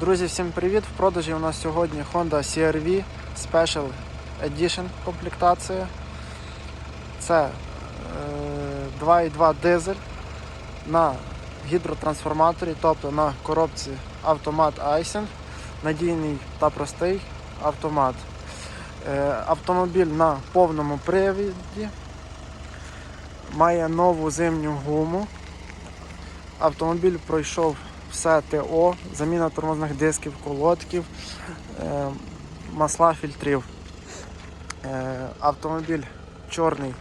Друзі, всім привіт! В продажі у нас сьогодні Honda CR-V Special Edition комплектація. Це е, 2.2 дизель на гідротрансформаторі, тобто на коробці автомат Айсен. Надійний та простий автомат. Е, Автомобіль на повному привіді. Має нову зимню гуму. Автомобіль пройшов все ТО, заміна тормозних дисків, колодків, е, масла фільтрів. Е, Автомобіль чорний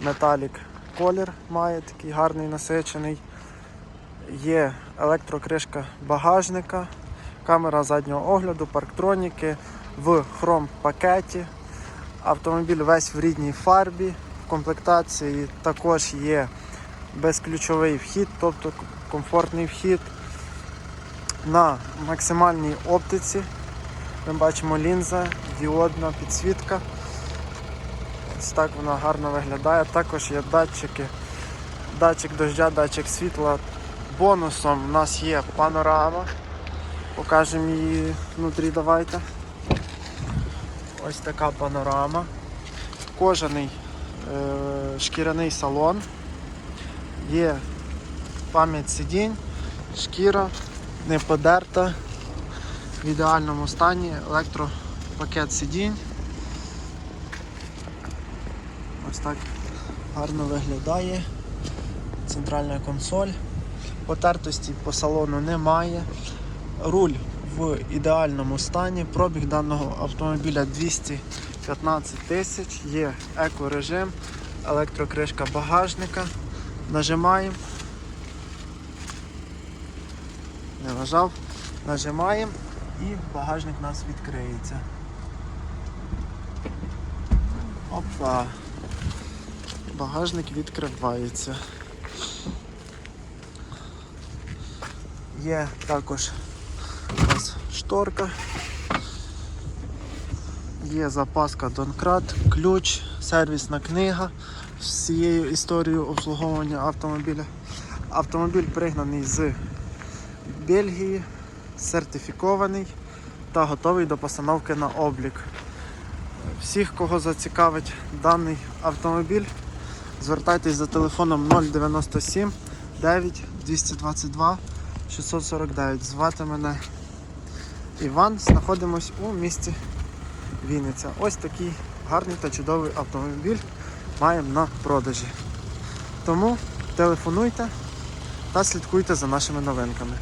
металік колір має, такий гарний насичений. Є електрокришка багажника, камера заднього огляду, парктроніки в хром пакеті. Автомобіль весь в рідній фарбі. В комплектації також є безключовий вхід, тобто комфортний вхід. На максимальній оптиці ми бачимо лінза, діодна підсвітка. Ось так вона гарно виглядає. Також є датчики, датчик дождя, датчик світла. Бонусом у нас є панорама. Покажемо її внутрі, давайте. Ось така панорама. Кожаний е, шкіряний салон. Є пам'ять сидінь, шкіра не подерта, в ідеальному стані, електропакет сидінь. Ось так гарно виглядає. Центральна консоль. Потертості по салону немає. Руль в ідеальному стані. Пробіг даного автомобіля 215 тисяч, є екорежим, електрокришка багажника. Нажимаємо. Не нажав, нажимаємо і багажник у нас відкриється. Опа. Багажник відкривається. Є також у нас шторка. Є запаска Донкрат, ключ, сервісна книга з всією історією обслуговування автомобіля. Автомобіль пригнаний з Бельгії, сертифікований та готовий до постановки на облік. Всіх, кого зацікавить даний автомобіль, звертайтесь за телефоном 097 9 222 649. Звати мене Іван. Знаходимось у місті Вінниця. Ось такий гарний та чудовий автомобіль маємо на продажі. Тому телефонуйте та слідкуйте за нашими новинками.